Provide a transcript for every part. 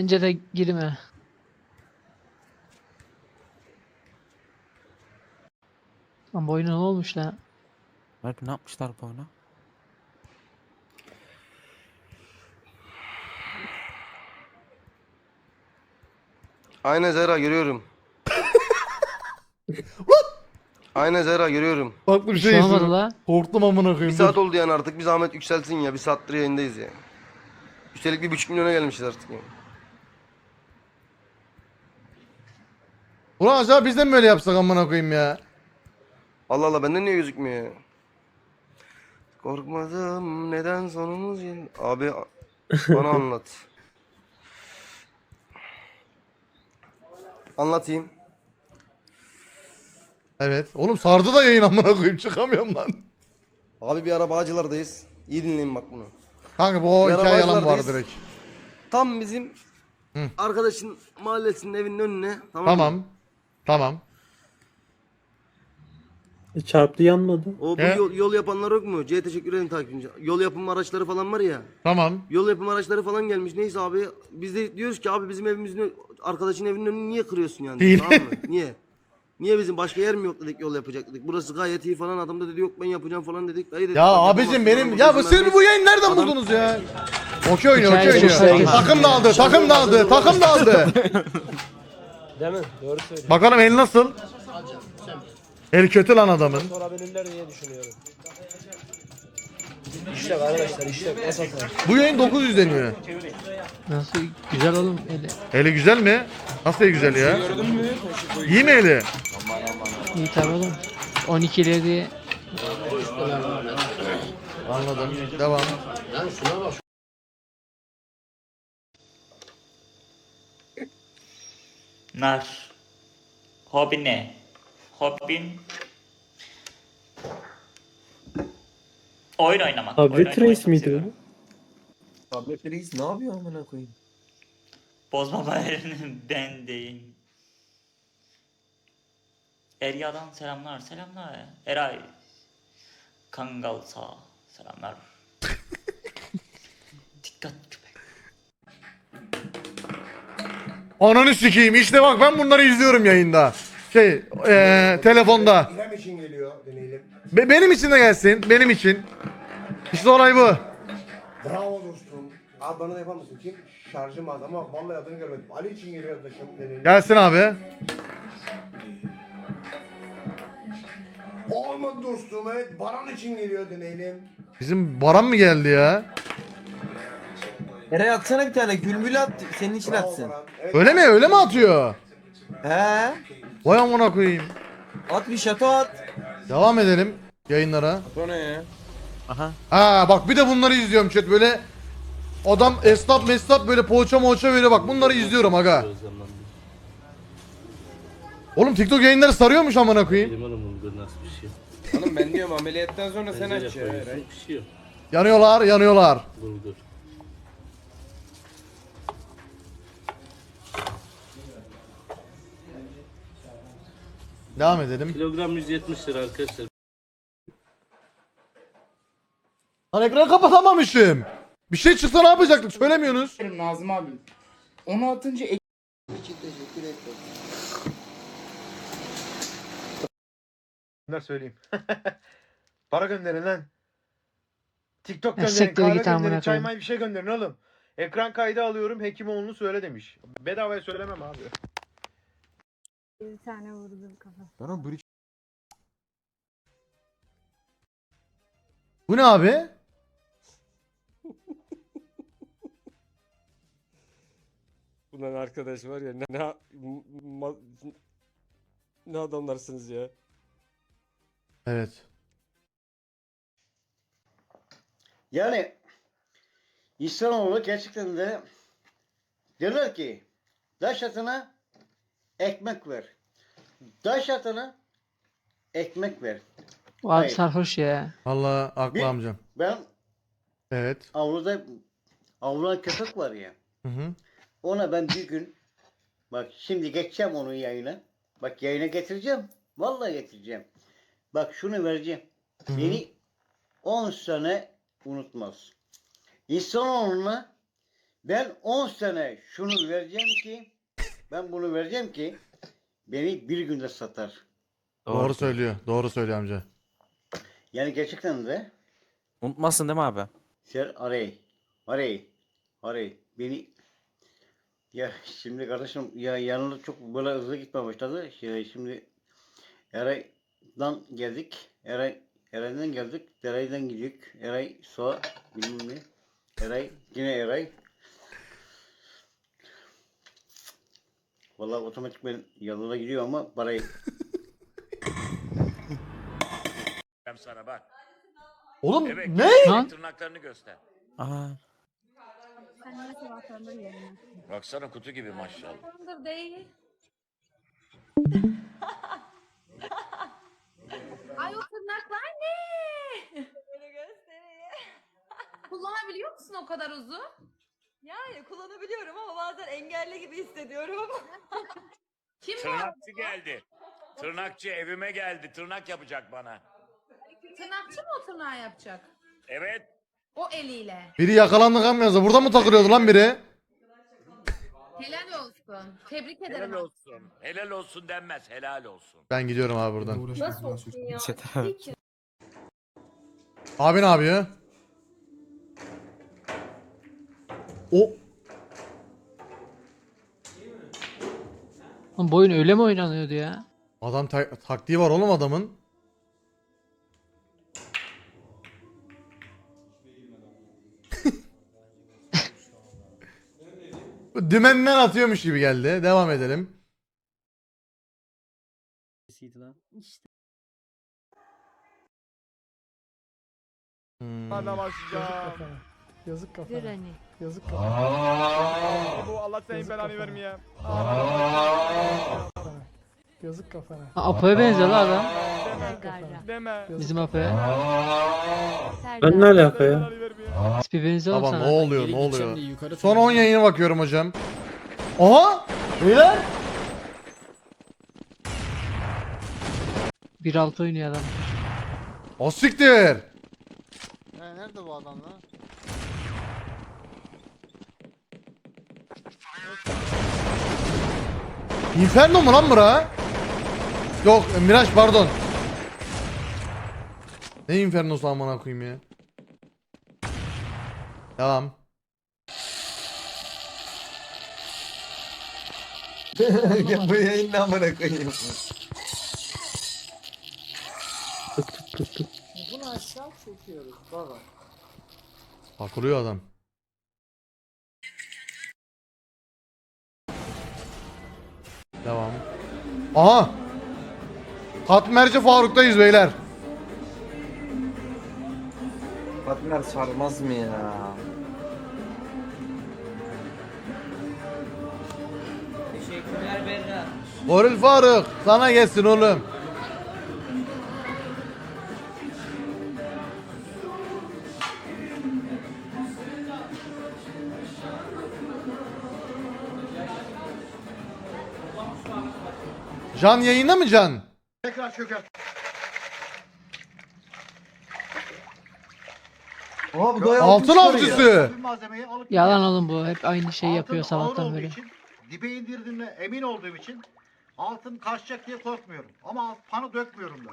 Bence de girme. Lan bu oyuna ne olmuş lan? Mert ne yapmışlar bu oyuna? Aynen Zehra görüyorum. Aynen Zehra görüyorum. Farklı bir şey şey olmadı istiyorum. la. Korktum amına Bir koyayım. saat oldu yani artık bir zahmet yükselsin ya. Bir saattir yayındayız ya. Üstelik bir buçuk milyona gelmişiz artık yani. Ulan acaba biz de mi böyle yapsak amına koyayım ya? Allah Allah benden niye gözükmüyor ya? Korkmadım neden sonumuz yeni... Abi bana anlat. Anlatayım. Evet. Oğlum sardı da yayın amına koyayım çıkamıyorum lan. Abi bir ara Bağcılar'dayız. İyi dinleyin bak bunu. Kanka bu o hikaye yalan bağcılardayız. direkt. Tam bizim arkadaşın mahallesinin evinin önüne. Tamam. mı? Tamam. Tamam. E, çarptı yanmadı. O bu He? yol, yol yapanlar yok mu? C teşekkür ederim takipçi. Yol yapım araçları falan var ya. Tamam. Yol yapım araçları falan gelmiş. Neyse abi biz de diyoruz ki abi bizim evimizin ö- arkadaşın evinin önünü niye kırıyorsun yani? Değil. Tamam mı? Niye? Niye bizim başka yer mi yok dedik yol yapacak dedik. Burası gayet iyi falan adam da dedi yok ben yapacağım falan dedik. Dayı dedik, Ya "Bak, abicim yapamazsın benim ya bu siz vermeyiz." bu yayın nereden Adam- buldunuz ya? Okey oynuyor, okey oynuyor. Takım da aldı, takım da aldı, takım da aldı. Değil mi? Doğru söylüyorsun. Bakalım el nasıl? El kötü lan adamın. Sorabilirler diye düşünüyorum. İşte arkadaşlar işte atar? Bu yayın 900 deniyor. Nasıl güzel oğlum eli. Eli güzel mi? Nasıl eli güzel ya? İyi mi eli? İyi tabi oğlum. 12'leri diye Anladım. Devam. Nar. Hobi ne? Hobin oyun oynamak. oyun Tablet oynamayı reis miydi? Tablet reis ne yapıyor amına koyayım? Bozma bayarını ben değil. Erya'dan selamlar. Selamlar. Eray. Kangal sağ. Selamlar. Dikkat Ananı sikeyim. İşte bak ben bunları izliyorum yayında. Şey, eee telefonda. İrem için geliyor deneyelim. Be- benim için de gelsin. Benim için. İşte olay bu. Bravo dostum. Abi bana da yapar mısın? Kim? Şarjım az ama vallahi adını görmedim. Ali için geliyor arkadaşım deneyelim. Gelsin abi. Olmadı dostum evet. Baran için geliyor deneyelim. Bizim Baran mı geldi ya? Eray atsana bir tane gülmül at senin için atsın. Öyle mi? Öyle mi atıyor? He. Vay amına koyayım. At bir şato at. Devam edelim yayınlara. O ne ya? Aha. Ha bak bir de bunları izliyorum chat böyle adam esnaf mesnaf böyle poğaça moğaça veriyor bak bunları izliyorum aga. Oğlum TikTok yayınları sarıyormuş amına koyayım. Oğlum ben diyorum ameliyattan sonra sen aç ya Eray. Yanıyorlar yanıyorlar. Devam edelim. Kilogram 170 lira arkadaşlar. Lan ekranı kapatamamışım. Bir şey çıksa ne yapacaktık söylemiyorsunuz. Nazım abi. Onu atınca ek- Bunlar söyleyeyim. Para gönderin lan. TikTok Ya gönderin, siktir kahve git amına gönderin, çay koyayım. may bir şey gönderin oğlum. Ekran kaydı alıyorum, Hekimoğlu'nu söyle demiş. Bedavaya söylemem abi. Bir tane vurdum kafa. Bana bridge Bu ne abi? Ulan arkadaş var ya ne ne, ma- ne adamlarsınız ya. Evet. Yani İnsanoğlu gerçekten de diyorlar ki taş atına ekmek ver. Taş atına ekmek ver. O abi Hayır. sarhoş ya. Allah haklı Bir- amcam. Ben Evet. avluda avluda köpek var ya. Hı hı. Ona ben bir gün bak şimdi geçeceğim onu yayına. Bak yayına getireceğim. Vallahi getireceğim. Bak şunu vereceğim. Hı hı. Beni 10 sene unutmaz. İnsanoğluna Ben 10 sene şunu vereceğim ki ben bunu vereceğim ki beni bir günde satar. Doğru söylüyor. Doğru söylüyor amca. Yani gerçekten de Unutmazsın değil mi abi? Ser arey. Arey. Arey. Beni ya şimdi kardeşim ya yanına çok böyle hızlı gitmeye başladı. Şey, şimdi Eray'dan geldik. Eray Eray'dan geldik. Eray'dan gidiyoruz. Eray soğa bilmem ne. Eray yine Eray. Vallahi otomatik ben yanına gidiyor ama parayı sana bak. Oğlum Evet. ne? Lan Tırnaklarını göster. Aa. Sen ne sabahtandır yerine. Baksana kutu gibi maşallah. Değil. Ay o tırnaklar ne? Böyle göstereyim. Kullanabiliyor musun o kadar uzun? Yani kullanabiliyorum ama bazen engelli gibi hissediyorum. Kim? Tırnakçı geldi. Tırnakçı evime geldi. Tırnak yapacak bana. Tırnakçı mı o tırnağı yapacak? Evet. O eliyle. Biri yakalandı kamyonda. Burada mı takılıyordu lan biri? Helal olsun. Tebrik ederim. Helal olsun. Helal olsun denmez. Helal olsun. Ben gidiyorum abi buradan. Nasıl olsun ya? Abi ne yapıyor? O Lan bu oyun öyle mi oynanıyordu ya? adam ta- taktiği var oğlum adamın. Bu Dümenden atıyormuş gibi geldi. Devam edelim. Hmm. başlayacağım. Yazık Dur hani. Yazık Bu Allah senin belanı vermeye. Yazık kafana. Apo'ya benziyor lan adam. Deme. Bizim Apo'ya. Ben ne alaka ya? Tipi benziyor oğlum Baba ne sana. oluyor ne oluyor? Son 10 yayına bakıyorum hocam. Aha! Beyler! 1.6 oynuyor adam. O siktir! Nerede bu adam lan? Inferno mu lan bura? Yok Miraç pardon. Ne Inferno'su amına koyayım ya. Tamam. ya bu yayın ne amına koyayım. Bunu aşağı çekiyoruz baba. Takılıyor adam. Devam. Aha! Katmerci Faruk'tayız beyler. Fatmer sarmaz mı ya? Teşekkürler Berra. Goril Faruk sana gelsin oğlum. Can yayında mı Can? Tekrar çöker. Oha bu Altın avcısı. Malzemeyi alıp Yalan oğlum bu. Hep aynı şeyi yapıyor sabahtan beri. için, dibe indirdiğimde emin olduğum için altın kaçacak diye korkmuyorum. Ama alt- panı dökmüyorum da.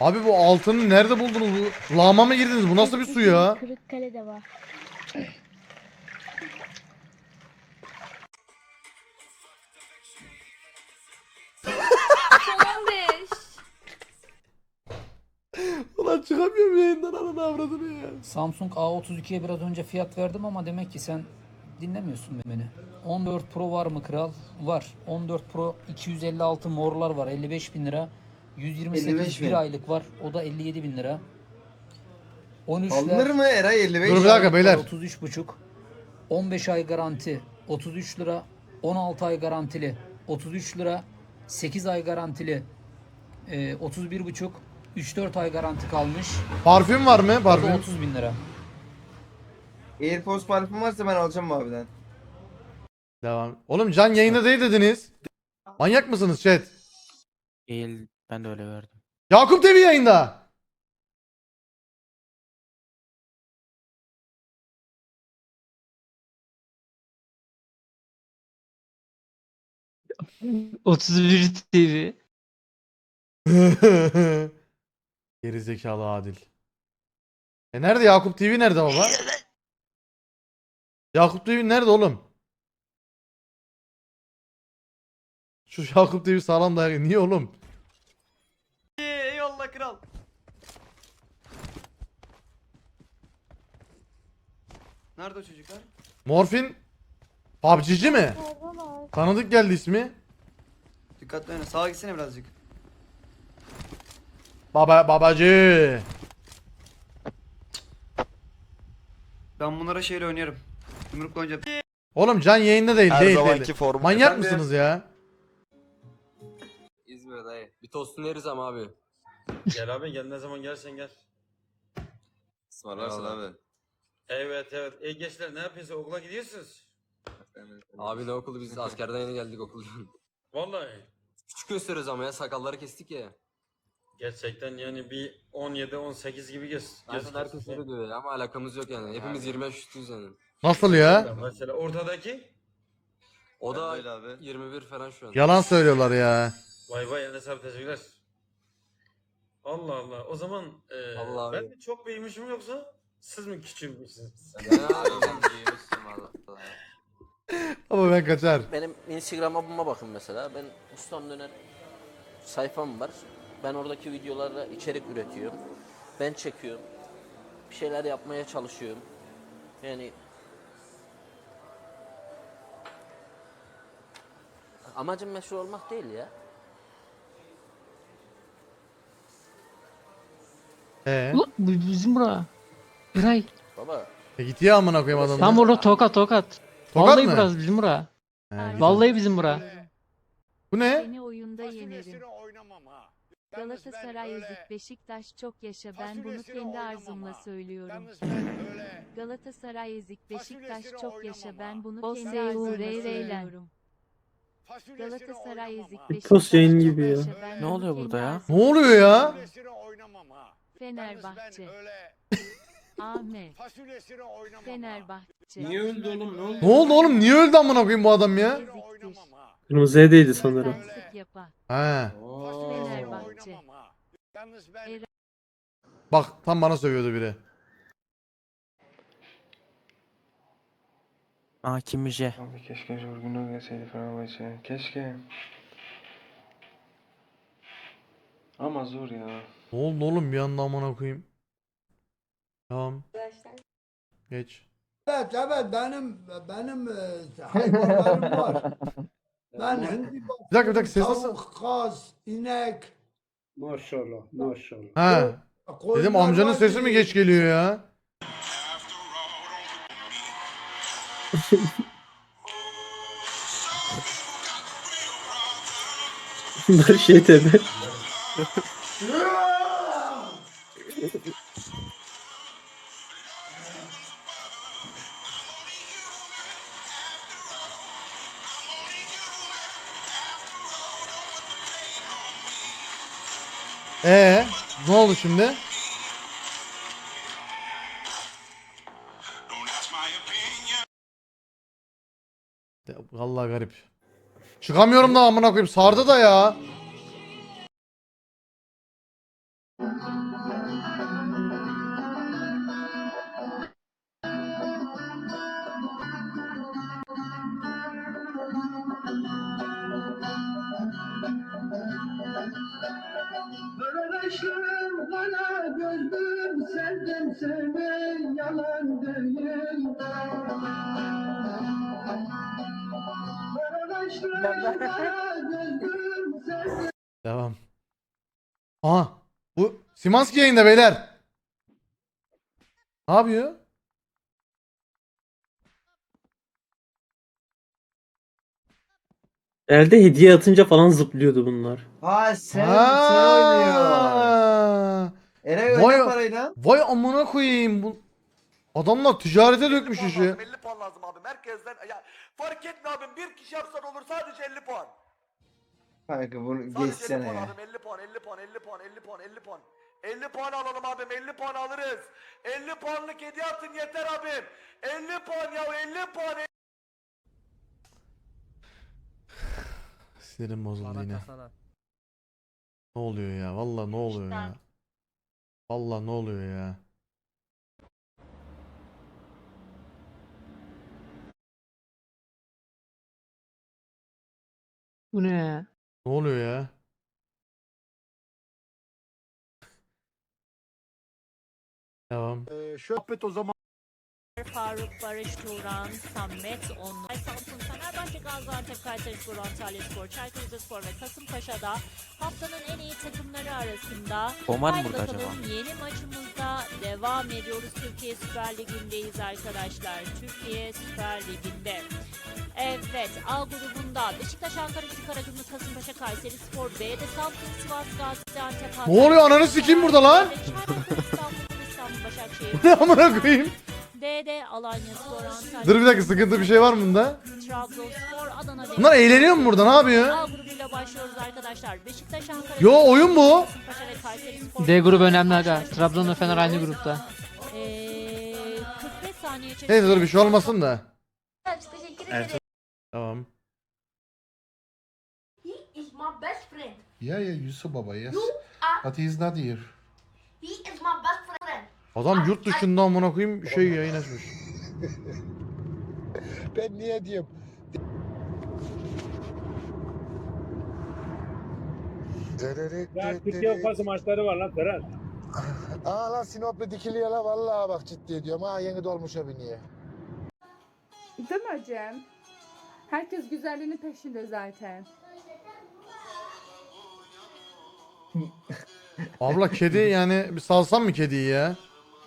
Abi bu altını nerede buldunuz? Bu lağma mı girdiniz? Bu nasıl bir su ya? Kırıkkale'de var. Son. Ulan çıkamıyorum yayından ananı avradını ya. Samsung A32'ye biraz önce fiyat verdim ama demek ki sen dinlemiyorsun beni. 14 Pro var mı kral? Var. 14 Pro 256 morlar var 55 bin lira. 128 55 bin. bir aylık var. O da 57 bin lira. 13'ler Alınır mı Eray 55? Dur bir dakika beyler. 33 buçuk. 15 ay garanti 33 lira. 16 ay garantili 33 lira. 8 ay garantili e, 31 buçuk. 3-4 ay garanti kalmış. Parfüm var mı? O da Parfüm. 30 bin lira. Airpods parfüm varsa ben alacağım abiden. Devam. Oğlum Can yayında değil dediniz. Manyak mısınız chat? Değil. Ben de öyle verdim. Yakup TV yayında. Cık, 31 TV. Geri zekalı Adil. E nerede Yakup TV nerede baba? Yakup TV nerede oğlum? Şu Yakup TV sağlam dayak. Niye oğlum? Eyvallah kral. Nerede o çocuklar? Morfin PUBG'ci mi? Tanıdık geldi ismi. Dikkatli oyna. Sağa gitsene birazcık. Baba babacı. Ben bunlara şeyle oynuyorum. Yumrukla oynayacağım. Oğlum can yayında değil değil değil. formu. Manyak mısınız ya? İzmir dayı. Bir tostunu yeriz ama abi. Gel abi gel ne zaman gelsen gel. Ismarlarsın abi. Evet evet. E gençler ne yapıyorsunuz? Okula gidiyorsunuz. Abi ne okulu biz askerden yeni geldik okuldan. Vallahi. Küçük gösteriyoruz ama ya sakalları kestik ya. Gerçekten yani bir 17-18 gibi göz. Aynen herkes öyle diyor ya ama alakamız yok yani. Hepimiz 25 üstüyüz yani. Nasıl ya? Mesela ortadaki. O da abi. 21 falan şu an. Yalan söylüyorlar ya. Vay vay Enes abi teşekkürler. Allah Allah. O zaman e, Allah abi. ben mi çok büyümüşüm yoksa siz mi küçülmüşsünüz? Valla. Ama ben kaçar. Benim Instagram'a bakın mesela. Ben ustam döner sayfam var. Ben oradaki videolarla içerik üretiyorum. Ben çekiyorum. Bir şeyler yapmaya çalışıyorum. Yani amacım meşhur olmak değil ya. Ee, Bu bu bizim bura. Eray. Baba e git ya amına koyayım adamı. Tam orada tokat tokat. Tokat Vallahi mı? burası bizim bura. He, git. Vallahi bizim bura. Bu ne? Seni oyunda yenerim. Galatasaray ezik Beşiktaş çok yaşa ben bunu kendi arzumla söylüyorum. Galatasaray ezik Beşiktaş çok yaşa ben bunu kendi arzumla söylüyorum. Galatasaray ezik Beşiktaş yayın çok gibi ya. yaşa ben Ne bunu oluyor kendi burada ya? arzumla Ne oluyor ya? Fenerbahçe. Ahmet. Fenerbahçe. Niye öldü oğlum ne oldu? Ne oldu oğlum? Niye öldü amına koyayım bu adam ya? Kırmızıya değdi sanırım. Yapa. He. Fenerbahçe. Bak tam bana sövüyordu biri. Aa kimmiş Abi keşke Jorginho gelseydi Fenerbahçe. Keşke. Ama zor ya. Ne oldu oğlum bir anda amına koyayım? Tamam. Geç. Evet evet benim benim hayvanlarım var. Ben hindi Bir dakika bir dakika ses nasıl? tavuk, kaz, inek. Maşallah maşallah. He. Dedim amcanın sesi mi geç geliyor ya? Bunlar şey tabi. Ee, ne oldu şimdi? Vallahi garip. Çıkamıyorum da amına koyayım. Sardı da ya. Devam. Aha. Bu Simanski yayında beyler. Ne yapıyor? Elde hediye atınca falan zıplıyordu bunlar. Ha sen, sen oynuyor. Eray Vay- oyna parayla. Vay amına koyayım bu. Adamlar ticarete dökmüş işi. 50 puan lazım abi. Merkezden ya fark etme abim bir kişi yapsan olur sadece 50 puan. Kanka bunu geçsene ya. 50 puan, 50 puan, 50 puan, 50 puan, 50 puan. 50 puan alalım abim, 50 puan alırız. 50 puanlık hediye atın yeter abim. 50 puan ya, 50 puan. Sinirim bozuldu yine. Ne oluyor ya? Vallahi ne oluyor ya? Vallahi ne oluyor ya? Bu ne? Ne oluyor ya? Devam. Şöpet o zaman. Faruk, Barış, Turan, Samet, Onur, Samsun, Fenerbahçe, Gaziantep, Kayserispor, Antalyaspor, Çaykur Rizespor ve Kasımpaşa'da haftanın en iyi takımları arasında. Oman Haydi burada bakalım acaba? yeni maçımızda devam ediyoruz. Türkiye Süper Ligi'ndeyiz arkadaşlar. Türkiye Süper Ligi'nde. Evet A grubunda Beşiktaş, Ankara, Gücü, Karagümrük, Kasımpaşa, Kayseri Spor, B'de Samsun, Sivas, Gaziantep, Ne oluyor? Ananı sikeyim burada lan. Çaykur, İstanbul, İstanbul, Başakşehir. Ne amına koyayım? D'de Alanya Spor, Antalya. Dur bir dakika sıkıntı bir şey var mı bunda? Trabzonspor, Adana Bunlar eğleniyor mu burada? Ne yapıyor? A grubuyla başlıyoruz arkadaşlar. Beşiktaş, Ankara. Yo oyun bu. Kasımpaşa ve Kayserispor. D grubu önemli aga. Trabzon ve Fener aynı grupta. Eee 45 saniye çekti. Neyse dur bir şey olmasın da. Teşekkür Evet. Tamam. He is my best friend. Yeah, yeah, Yusuf Baba, yes. You are, But he's not here. he is my best. Adam yurt dışında amına koyayım şey yayın açmış. Ben niye diyeyim? Türkiye Kupası maçları var lan Ferhat. Aa lan Sinop'la dikiliyor la vallahi bak ciddi diyorum. Ha yeni dolmuşa biniyor. Değil mi Cem? Herkes güzelliğinin peşinde zaten. Abla kedi yani bir salsam mı kediyi ya?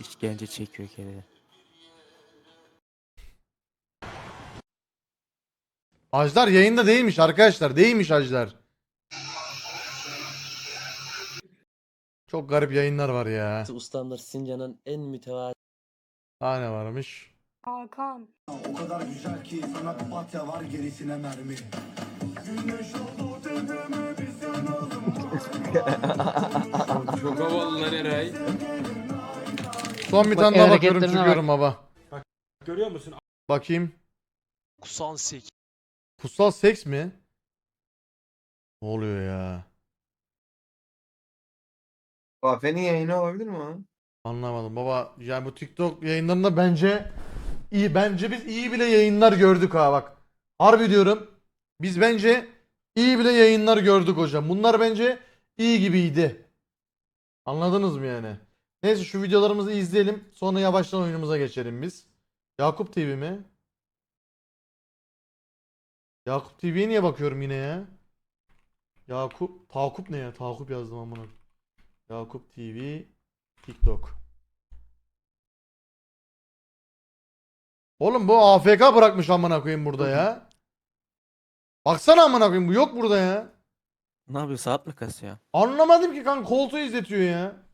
İşkence çekiyor kedi. Ajdar yayında değilmiş arkadaşlar. Değilmiş Ajdar. Çok garip yayınlar var ya. Ustamlar Sincan'ın en mütevazı Daha ne varmış? Hakan. O kadar güzel ki sana papatya var gerisine mermi. Güneş oldu tepeme biz yanalım. Çok havalı lan Eray. Son bir tane daha bakıyorum hareketlerine bak. çıkıyorum baba. Görüyor musun? Bakayım. Kusan sek. Kutsal seks mi? Ne oluyor ya? Kafenin yayını olabilir mi o? Anlamadım baba. Yani bu TikTok yayınlarında bence iyi. Bence biz iyi bile yayınlar gördük ha bak. Harbi diyorum. Biz bence iyi bile yayınlar gördük hocam. Bunlar bence iyi gibiydi. Anladınız mı yani? Neyse şu videolarımızı izleyelim. Sonra yavaştan oyunumuza geçelim biz. Yakup TV mi? Yakup TV'ye niye bakıyorum yine ya? Yakup, Takup ne ya? Takup yazdım amına. Yakup TV TikTok. Oğlum bu AFK bırakmış amına koyayım burada ya. Baksana amına koyayım bu yok burada ya. Ne yapıyor saat mi kasıyor? Anlamadım ki kanka koltuğu izletiyor ya.